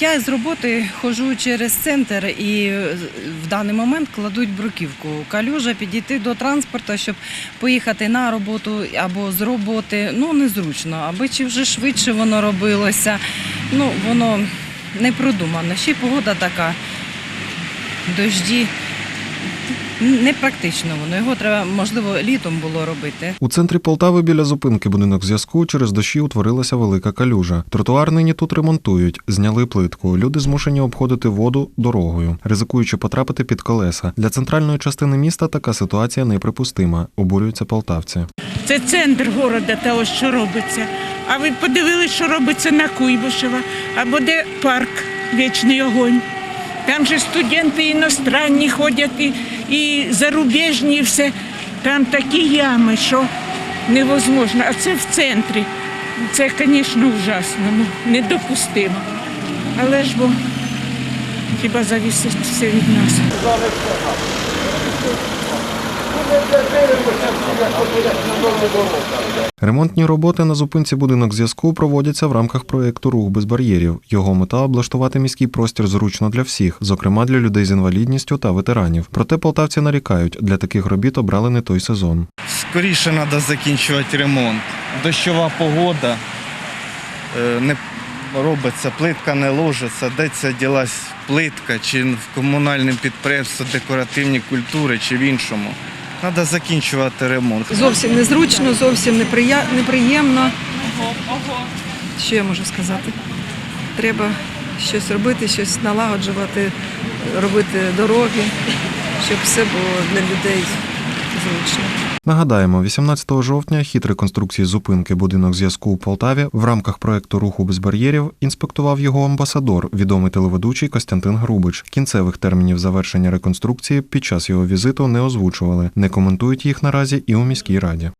Я з роботи ходжу через центр і е, в даний момент кладуть бруківку. Калюжа підійти до транспорту, щоб поїхати на роботу або з роботи. Ну незручно, аби чи вже швидше воно робилося. Ну воно не продумано. Ще й погода така. Дожді. Непрактично воно. Його треба, можливо, літом було робити. У центрі Полтави біля зупинки будинок зв'язку через дощі утворилася велика калюжа. Тротуар нині тут ремонтують, зняли плитку. Люди змушені обходити воду дорогою, ризикуючи потрапити під колеса. Для центральної частини міста така ситуація неприпустима. Обурюються полтавці. Це центр города, та ось що робиться. А ви подивились, що робиться на Куйбишева, або де парк Вічний огонь. Там же студенти іностранні ходять і, і зарубіжні, і все. Там такі ями, що невозможно. А це в центрі. Це, звісно, ужасно, ну, недопустимо. Але ж бо хіба завісить все від нас. Ремонтні роботи на зупинці будинок зв'язку проводяться в рамках проєкту Рух без бар'єрів. Його мета облаштувати міський простір зручно для всіх, зокрема для людей з інвалідністю та ветеранів. Проте полтавці нарікають, для таких робіт обрали не той сезон. Скоріше треба закінчувати ремонт. Дощова погода е, не робиться, плитка не ложиться, де ця ділась плитка, чи в комунальному підприємстві декоративні культури, чи в іншому. Треба закінчувати ремонт. Зовсім незручно, зовсім неприя... неприємно. Що я можу сказати? Треба щось робити, щось налагоджувати, робити дороги, щоб все було для людей зручно. Нагадаємо, 18 жовтня хід реконструкції зупинки будинок зв'язку у Полтаві в рамках проекту Руху без бар'єрів інспектував його амбасадор, відомий телеведучий Костянтин Грубич. Кінцевих термінів завершення реконструкції під час його візиту не озвучували, не коментують їх наразі і у міській раді.